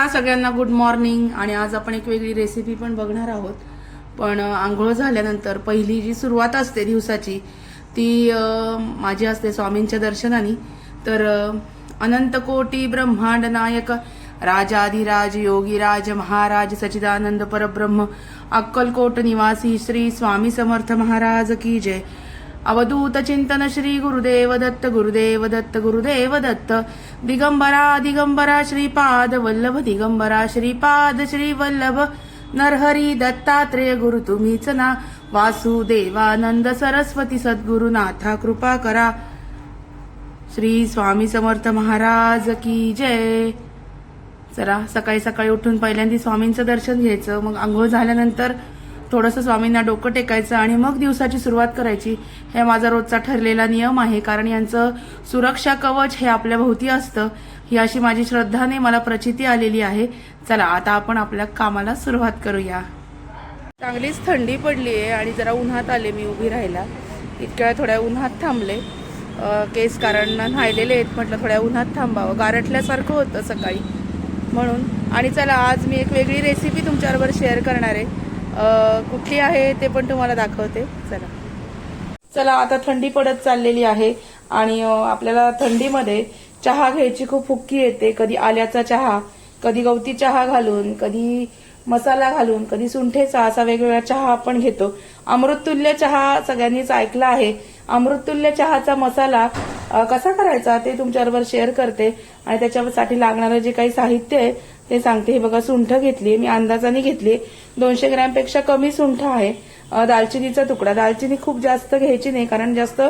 चला सगळ्यांना good morning आणि आज आपण एक वेगळी रेसिपी पण बघणार आहोत. पण आंघोळ झाल्यानंतर पहिली जी सुरुवात असते दिवसाची ती माझी असते स्वामींच्या दर्शनाने. तर अनंत कोटी ब्रह्मांड नायक राजाधिराज योगीराज महाराज सचिदानंद परब्रह्म अक्कलकोट निवासी श्री स्वामी समर्थ महाराज की जय. अवधूत चिंतन श्री गुरुदेव दत्त गुरुदेव दत्त गुरुदेव दत्त दिगंबरा दिगंबरा श्रीपाद वल्लभ दिगंबरा श्रीपाद श्री वल्लभ नरहरी दत्तात्रेय गुरु तुम्हीच ना वासुदेवानंद सरस्वती सद्गुरुनाथा कृपा करा श्री स्वामी समर्थ महाराज की जय। चला सकाळी सकाळी उठून पहिल्यांदा स्वामींचं दर्शन घ्यायचं मग आंघोळ झाल्यानंतर थोडंसं स्वामींना डोकं टेकायचं आणि मग दिवसाची सुरुवात करायची हे माझा रोजचा ठरलेला नियम आहे. कारण यांचं सुरक्षा कवच हे आपल्या भोवती असतं. ही अशी माझी श्रद्धाने मला प्रचिती आलेली आहे. चला आता आपण आपल्या कामाला सुरुवात करूया. चांगलीच थंडी पडली आहे आणि जरा उन्हात आले मी उभी राहायला. इतक्या थोड्या उन्हात थांबले. केस कारण न्हायलेले आहेत म्हटलं थोड्या उन्हात थांबावं. गारठल्यासारखं होतं सकाळी. म्हणून आणि चला आज मी एक वेगळी रेसिपी तुमच्याबरोबर शेअर करणार आहे. कुठली आहे ते पण तुम्हाला दाखवते. चला. चला आता थंडी पडत चाललेली आहे आणि आपल्याला थंडीमध्ये चहा घ्यायची खूप हुक्की येते. कधी आल्याचा चहा कधी गवती चहा घालून कधी मसाला घालून कधी सुंठेचा असा वेगवेगळा चहा आपण घेतो. अमृततुल्य चहा सगळ्यांनीच ऐकला आहे. अमृततुल्य चहाचा मसाला कसा करायचा ते तुमच्याबरोबर शेअर करते. आणि त्याच्यासाठी लागणारं जे काही साहित्य आहे ते सांगते. हे बघा सुंठ घेतली मी अंदाजाने घेतली. दोनशे ग्रॅमपेक्षा कमी सुंठ आहे. दालचिनीचा तुकडा. दालचिनी खूप जास्त घ्यायची नाही कारण जास्त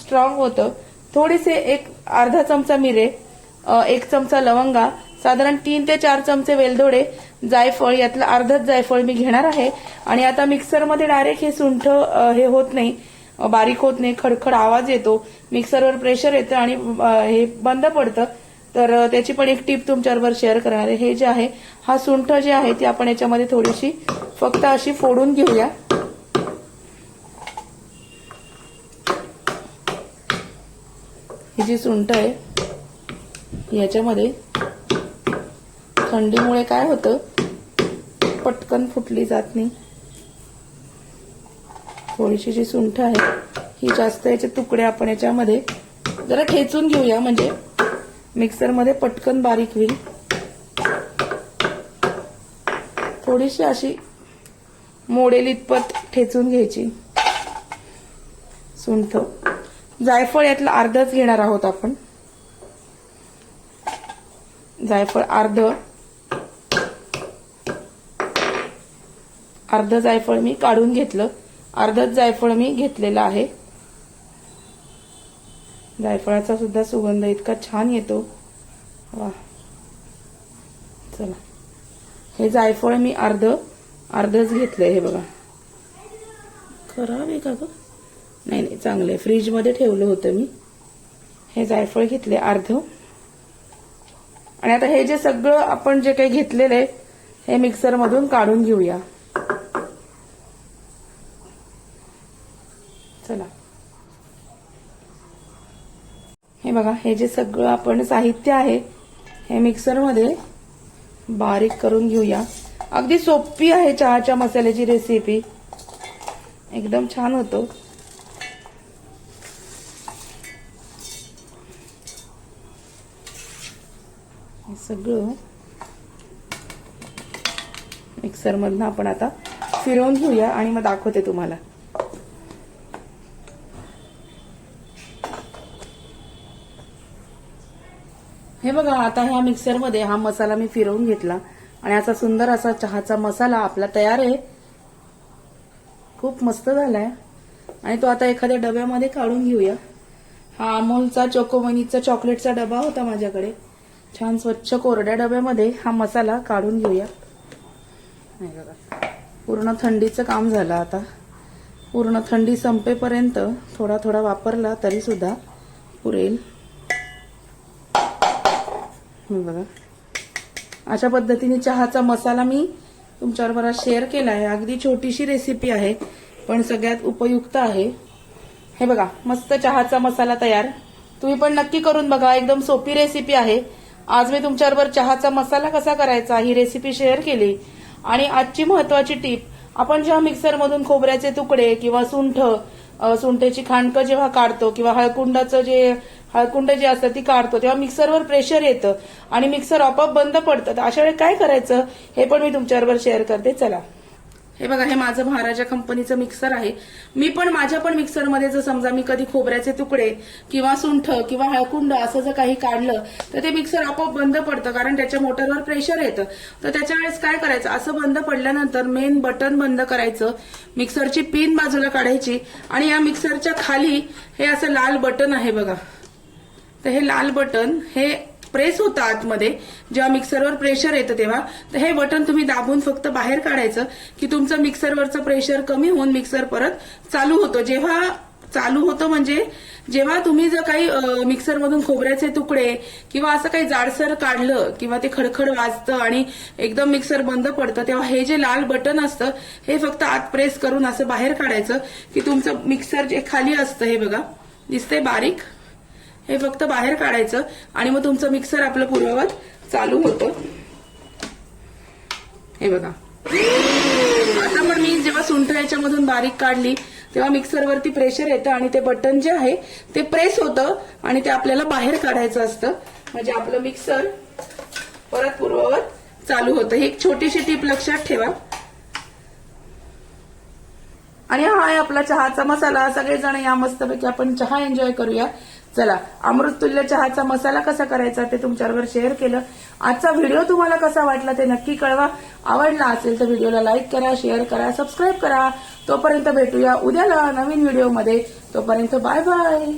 स्ट्रॉंग होतं. थोडेसे एक अर्धा चमचा मिरे एक चमचा लवंगा साधारण तीन ते चार चमचे वेलदोडे जायफळ यातलं अर्धच जायफळ मी घेणार आहे. आणि आता मिक्सरमध्ये डायरेक्ट हे सुंठ हे होत नाही. बारीक होत नाही खडखड आवाज येतो मिक्सरवर प्रेशर येतं आणि हे बंद पडतं. तर त्याची पण एक टीप तुमच्याबरोबर शेअर करणार आहे. हे जे आहे हा सुंठ जे आहे ती आपण याच्यामध्ये थोडीशी फक्त अशी फोडून घेऊया. ही जी सुंठ आहे याच्यामध्ये थंडीमुळे काय होतं पटकन फुटली जात नाही. थोडीशी जी सुंठ आहे ही जास्त याचे तुकडे आपण याच्यामध्ये जरा ठेचून घेऊया. म्हणजे मिक्सरमध्ये पटकन बारीक होईल. थोडीशी अशी मोडेल इतपत ठेचून घ्यायची सुंठ. जायफळ यातलं अर्धच घेणार आहोत आपण. जायफळ अर्ध. अर्ध जायफळ मी काढून घेतलं. अर्धच जायफळ मी घेतलेलं आहे. जायफळाचा सुद्धा सुगंध इतका छान येतो. वा. चला. हे जायफळ मी अर्ध अर्धच घेतलंय हे बघा. खराब आहे का ग? नाही नाही चांगलं आहे फ्रीजमध्ये ठेवलं होतं मी. हे जायफळ घेतले अर्ध. आणि आता हे जे सगळं आपण जे काही घेतलेलं आहे हे मिक्सरमधून काढून घेऊया चला हे बघा हे जे सगळं आपण साहित्य आहे हे मिक्सरमध्ये बारीक करून घेऊया. अगदी सोपी आहे चहाच्या मसाल्याची रेसिपी एकदम छान होतो. सगळं मिक्सरमधनं आपण आता फिरवून घेऊया आणि मग दाखवते तुम्हाला. हे बघा आता ह्या मिक्सरमध्ये हा मसाला मी फिरवून घेतला. आणि असा सुंदर असा चहाचा मसाला आपला तयार आहे. खूप मस्त झालाय. आणि तो आता एखाद्या डब्यामध्ये काढून घेऊया. हा अमोलचा चोकोमनीचा चॉकलेटचा डबा होता माझ्याकडे. छान स्वच्छ कोरड्या डब्यामध्ये हा मसाला काढून घेऊया. नाही बघा. पूर्ण थंडीचं काम झालं आता. पूर्ण थंडी संपेपर्यंत थोडा थोडा वापरला तरी सुद्धा पुरेल. हे बघा. अशा पद्धतीने चहाचा मसाला मी तुमच्याबरोबर शेअर केला आहे. अगदी छोटीशी रेसिपी आहे पण सगळ्यात उपयुक्त आहे. हे बघा मस्त चहाचा मसाला तयार. तुम्ही पण नक्की करून बघा एकदम सोपी रेसिपी आहे. आज मी तुमच्याबरोबर चहाचा मसाला कसा करायचा ही रेसिपी शेअर केली. आणि आजची महत्वाची टीप आपण जेव्हा मिक्सरमधून खोबऱ्याचे तुकडे किंवा सुंठ सुंठेची खांडकं जेव्हा काढतो किंवा हळकुंडाचं जे हळकुंड जे असतं ती काढतो. तेव्हा मिक्सरवर प्रेशर येतं आणि मिक्सर आपोआप बंद पडतं. तर अशा वेळी काय करायचं हे पण मी तुमच्याबरोबर शेअर करते. चला. हे बघा हे माझं महाराजा कंपनीचं मिक्सर आहे. मी पण माझ्या पण मिक्सरमध्ये जर समजा मी कधी खोबऱ्याचे तुकडे किंवा सुंठ किंवा हळकुंड असं जर काही काढलं तर ते मिक्सर आपोआप बंद पडतं. कारण त्याच्या मोटरवर प्रेशर येतं. तर त्याच्या वेळेस काय करायचं असं बंद पडल्यानंतर मेन बटन बंद करायचं. मिक्सरची पिन बाजूला काढायची आणि या मिक्सरच्या खाली हे असं लाल बटन आहे बघा. तर हे लाल बटन हे प्रेस होतं आतमध्ये. जेव्हा मिक्सरवर प्रेशर येतं तेव्हा. तर हे बटन तुम्ही दाबून फक्त बाहेर काढायचं की तुमचं मिक्सरवरचं प्रेशर कमी होऊन मिक्सर परत चालू होतं. जेव्हा चालू होतं म्हणजे जेव्हा तुम्ही जर काही मिक्सरमधून खोबऱ्याचे तुकडे किंवा असं काही जाडसर काढलं किंवा ते खडखड वाजतं आणि एकदम मिक्सर बंद पडतं तेव्हा हे जे लाल बटन असतं हे फक्त आत प्रेस करून असं बाहेर काढायचं की तुमचं मिक्सर जे खाली असतं हे बघा. दिसतंय बारीक? हे फक्त बाहेर काढायचं आणि मग तुमचं मिक्सर आपलं पूर्ववत चालू होतं. हे बघा. आता पण मी जेव्हा सुंठ याच्यामधून बारीक काढली तेव्हा मिक्सरवरती प्रेशर येतं आणि ते बटन जे आहे ते प्रेस होतं आणि ते आपल्याला बाहेर काढायचं असतं. म्हणजे आपलं मिक्सर परत पूर्ववत चालू होतं. ही एक छोटीशी टीप लक्षात ठेवा. आणि हा आहे आपला चहाचा मसाला. सगळेजण या मस्तपैकी आपण चहा एन्जॉय करूया. चला अमृततुल्य चहाचा मसाला कसा करायचा ते तुमच्याबरोबर शेअर केलं. आजचा व्हिडिओ तुम्हाला कसा वाटला ते नक्की कळवा. आवडला असेल तर व्हिडिओला लाईक करा शेअर करा सबस्क्राईब करा. तोपर्यंत भेटूया उद्याला नवीन व्हिडिओमध्ये तोपर्यंत बाय बाय